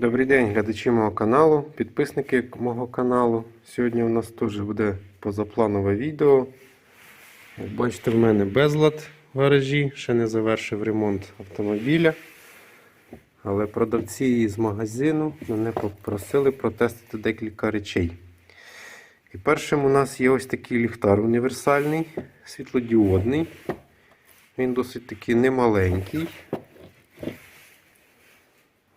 Добрий день, глядачі мого каналу, підписники мого каналу. Сьогодні у нас теж буде позапланове відео. Як бачите, в мене безлад в гаражі, ще не завершив ремонт автомобіля. Але продавці з магазину мене попросили протестити декілька речей. І першим у нас є ось такий ліхтар універсальний, світлодіодний. Він досить таки немаленький.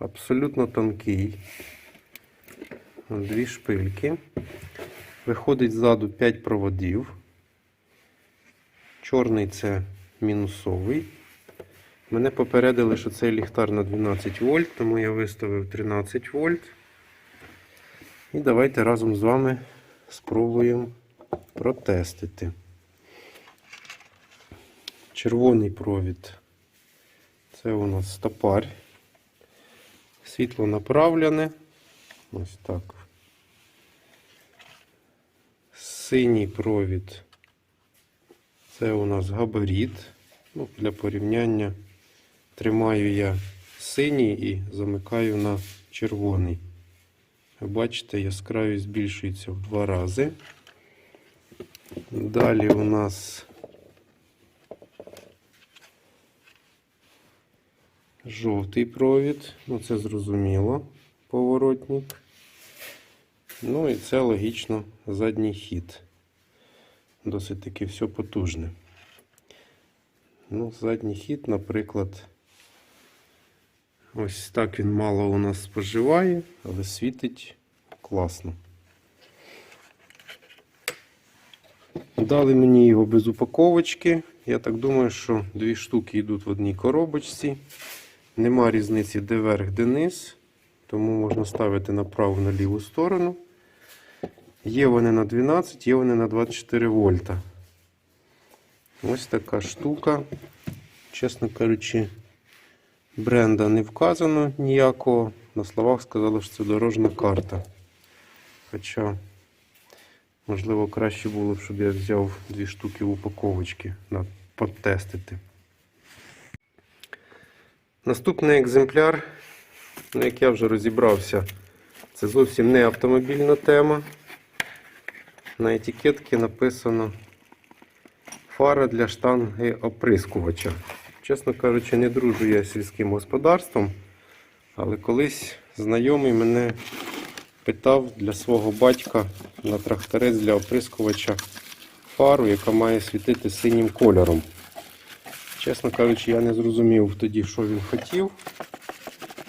Абсолютно тонкий. Дві шпильки. Виходить ззаду 5 проводів. Чорний це мінусовий. Мене попередили, що цей ліхтар на 12 вольт, тому я виставив 13 вольт. І давайте разом з вами спробуємо протестити. Червоний провід. Це у нас стопарь. Світло направлене. Ось так. Синій провід. Це у нас габарит. Ну, для порівняння тримаю я синій і замикаю на червоний. Бачите, яскравість збільшується в два рази. Далі у нас жовтий провід, ну це зрозуміло, поворотник. Ну і це логічно задній хід. Досить таки все потужне. Ну, задній хід, наприклад, ось так він мало у нас споживає, але світить класно. Дали мені його без упаковочки. Я так думаю, що дві штуки йдуть в одній коробочці. Нема різниці де верх, де низ, тому можна ставити на праву на ліву сторону. Є вони на 12, є вони на 24 вольта. Ось така штука. Чесно кажучи, бренда не вказано ніякого. На словах сказали, що це дорожна карта. Хоча, можливо, краще було б, щоб я взяв дві штуки в упаковочці на потестити. Наступний екземпляр, ну, як я вже розібрався, це зовсім не автомобільна тема. На етикетці написано фара для штанги оприскувача. Чесно кажучи, не дружу я з сільським господарством, але колись знайомий мене питав для свого батька на тракторець для оприскувача фару, яка має світити синім кольором. Чесно кажучи, я не зрозумів тоді, що він хотів.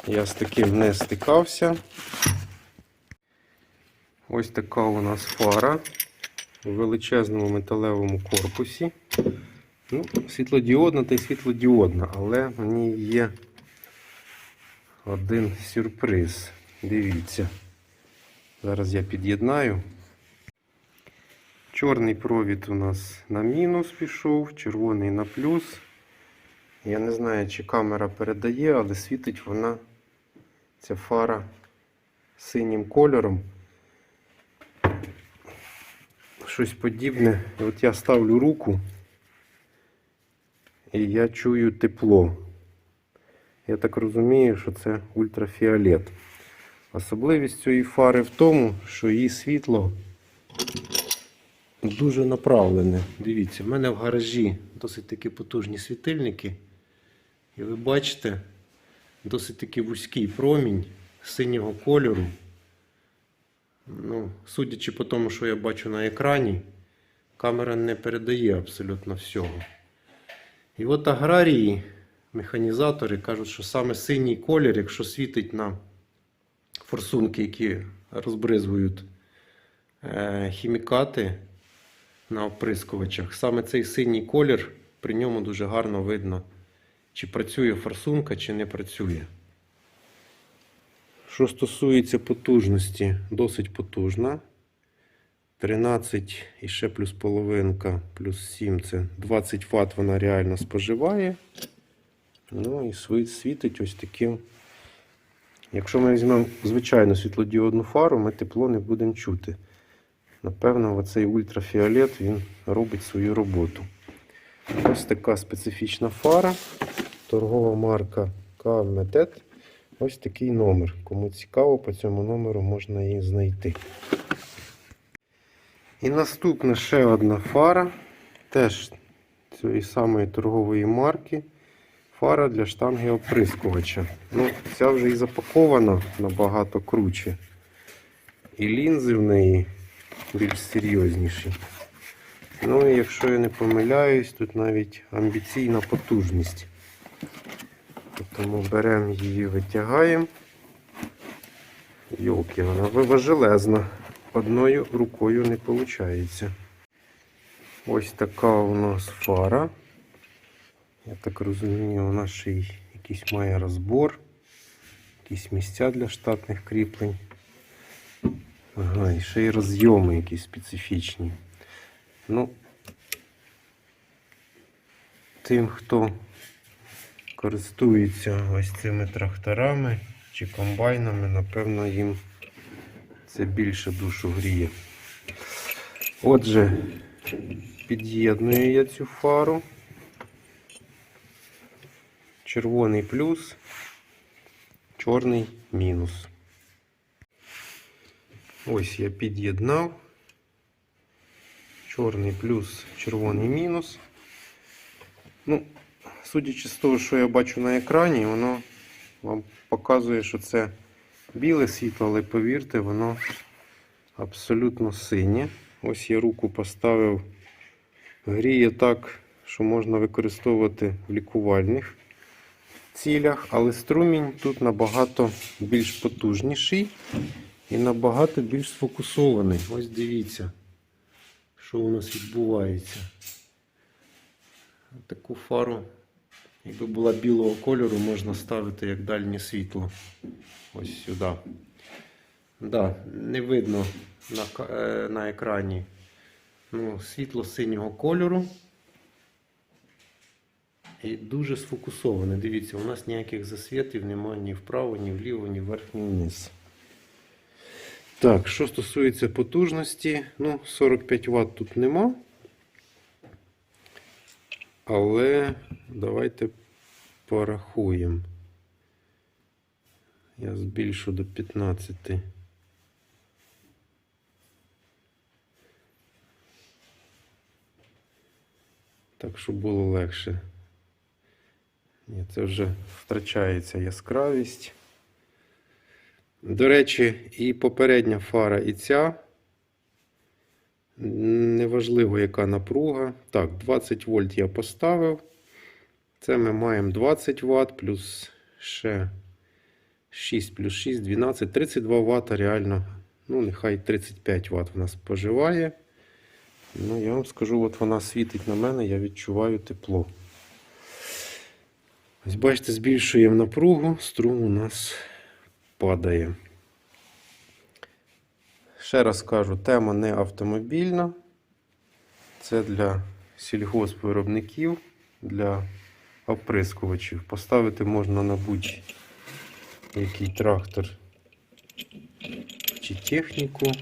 Я з таким не стикався. Ось така у нас фара у величезному металевому корпусі. Ну, світлодіодна та й світлодіодна, але ній є один сюрприз. Дивіться. Зараз я під'єднаю. Чорний провід у нас на мінус пішов, червоний на плюс. Я не знаю, чи камера передає, але світить вона, ця фара синім кольором. Щось подібне. І От я ставлю руку і я чую тепло. Я так розумію, що це ультрафіолет. Особливість цієї фари в тому, що її світло дуже направлене. Дивіться, в мене в гаражі досить такі потужні світильники. І ви бачите досить таки вузький промінь синього кольору. Ну, судячи по тому, що я бачу на екрані, камера не передає абсолютно всього. І от аграрії, механізатори кажуть, що саме синій колір, якщо світить на форсунки, які розбризують е, хімікати на оприскувачах, саме цей синій колір при ньому дуже гарно видно, чи працює форсунка, чи не працює. Що стосується потужності, досить потужна. 13 і ще плюс половинка, плюс 7 це 20 Вт вона реально споживає. Ну і світить ось таким. Якщо ми візьмемо звичайну світлодіодну фару, ми тепло не будемо чути. Напевно, оцей ультрафіолет він робить свою роботу. Ось така специфічна фара. Торгова марка Каметет. Ось такий номер. Кому цікаво, по цьому номеру можна її знайти. І наступна ще одна фара. Теж цієї самої торгової марки. Фара для штанги оприскувача. Ну, ця вже і запакована набагато круче. І лінзи в неї більш серйозніші. Ну і якщо я не помиляюсь, тут навіть амбіційна потужність. Тому беремо її, витягаємо. Йолки, вона важелезна. Одною рукою не виходить. Ось така у нас фара. Я так розумію, вона ще й якийсь має розбор, якісь місця для штатних кріплень. Ага, і ще й розйоми якісь специфічні. Ну, тим, хто користується ось цими тракторами чи комбайнами, напевно, їм це більше душу гріє. Отже, під'єдную я цю фару. Червоний плюс, чорний мінус. Ось я під'єднав. Чорний плюс, червоний мінус. Ну, судячи з того, що я бачу на екрані, воно вам показує, що це біле світло, але повірте, воно абсолютно синє. Ось я руку поставив, гріє так, що можна використовувати в лікувальних цілях, але струмінь тут набагато більш потужніший і набагато більш сфокусований. Ось дивіться, що у нас відбувається. Таку фару, якби була білого кольору, можна ставити як дальнє світло. Ось сюди. Да, не видно на, е, на екрані ну, світло синього кольору. І дуже сфокусоване. Дивіться, у нас ніяких засвітів немає ні вправо, ні вліво, ні вверх, ні вниз. Так, що стосується потужності, ну, 45 Вт тут нема. Але давайте порахуємо. Я збільшу до 15. Так, щоб було легше. Ні, це вже втрачається яскравість. До речі, і попередня фара, і ця. Неважливо, яка напруга. Так, 20 вольт я поставив. Це ми маємо 20 Вт плюс ще 6 плюс 6, 12, 32 Вт реально. Ну, нехай 35 Вт вона споживає. Ну, я вам скажу, от вона світить на мене, я відчуваю тепло. Ось бачите, збільшуємо напругу, струм у нас падає. Ще раз кажу, тема не автомобільна. Це для сільгоспвиробників, для оприскувачів. Поставити можна на будь-який трактор чи техніку.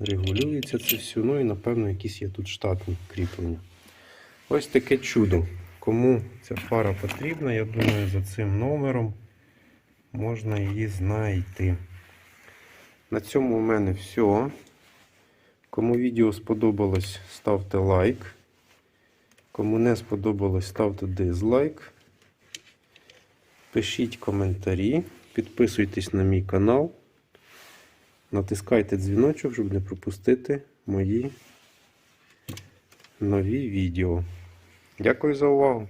Регулюється це все. Ну і напевно якісь є тут штатні кріплення. Ось таке чудо. Кому ця фара потрібна, я думаю, за цим номером можна її знайти. На цьому у мене все. Кому відео сподобалось, ставте лайк. Кому не сподобалось, ставте дизлайк. Пишіть коментарі, підписуйтесь на мій канал. Натискайте дзвіночок, щоб не пропустити мої нові відео. Дякую за увагу!